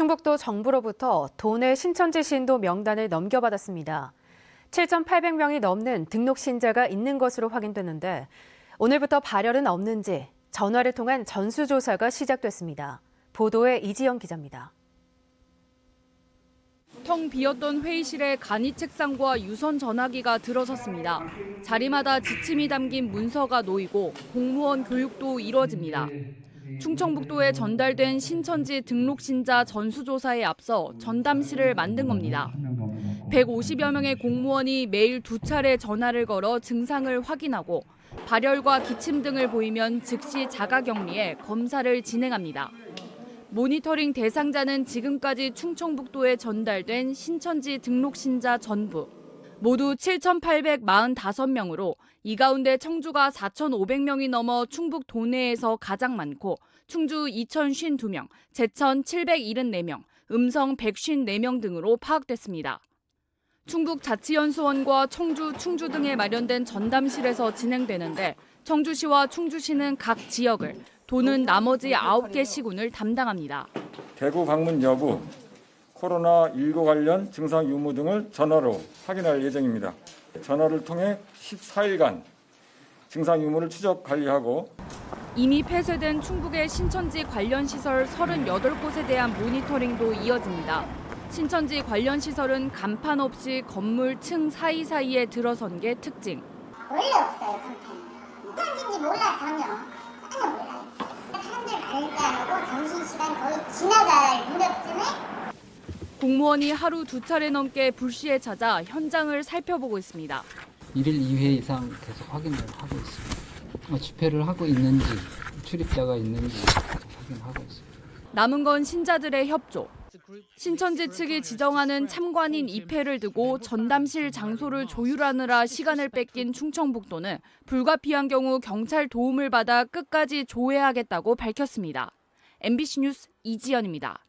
충북도 정부로부터 도내 신천지 신도 명단을 넘겨받았습니다. 7,800명이 넘는 등록 신자가 있는 것으로 확인됐는데 오늘부터 발열은 없는지 전화를 통한 전수조사가 시작됐습니다. 보도에 이지영 기자입니다. 텅 비었던 회의실에 간이 책상과 유선 전화기가 들어섰습니다. 자리마다 지침이 담긴 문서가 놓이고 공무원 교육도 이뤄집니다. 충청북도에 전달된 신천지 등록 신자 전수조사에 앞서 전담실을 만든 겁니다. 150여 명의 공무원이 매일 두 차례 전화를 걸어 증상을 확인하고 발열과 기침 등을 보이면 즉시 자가격리해 검사를 진행합니다. 모니터링 대상자는 지금까지 충청북도에 전달된 신천지 등록 신자 전부 모두 7,845명으로 이 가운데 청주가 4,500명이 넘어 충북 도내에서 가장 많고 충주 2,052명, 제천 774명, 음성 154명 등으로 파악됐습니다. 충북 자치연수원과 청주, 충주 등에 마련된 전담실에서 진행되는데 청주시와 충주시는 각 지역을 도는 나머지 9개 시군을 담당합니다. 대구 방문 여부, 코로나19 관련 증상 유무 등을 전화로 확인할 예정입니다. 전화를 통해 14일간 증상 유무를 추적 관리하고 이미 폐쇄된 충북의 신천지 관련 시설 38곳에 대한 모니터링도 이어집니다. 신천지 관련 시설은 간판 없이 건물 층 사이사이에 들어선 게 특징. 원래 없어요 간판 무탄지인지 몰라 전혀 전혀 몰라요 사람들 많을 때안 오고 점심시간 거의 무렵쯤에 공무원이 하루 두 차례 넘게 불시에 찾아 현장을 살펴보고 있습니다. 일일 2회 이상 계속 확인을 하고 있습니다. 어, 집회를 하고 있는지 출입자가 있는지 확인하고 있습니다. 남은 건 신자들의 협조. 신천지 측이 지정하는 참관인 2패를 두고 전담실 장소를 조율하느라 시간을 뺏긴 충청북도는 불가피한 경우 경찰 도움을 받아 끝까지 조회하겠다고 밝혔습니다. MBC 뉴스 이지연입니다.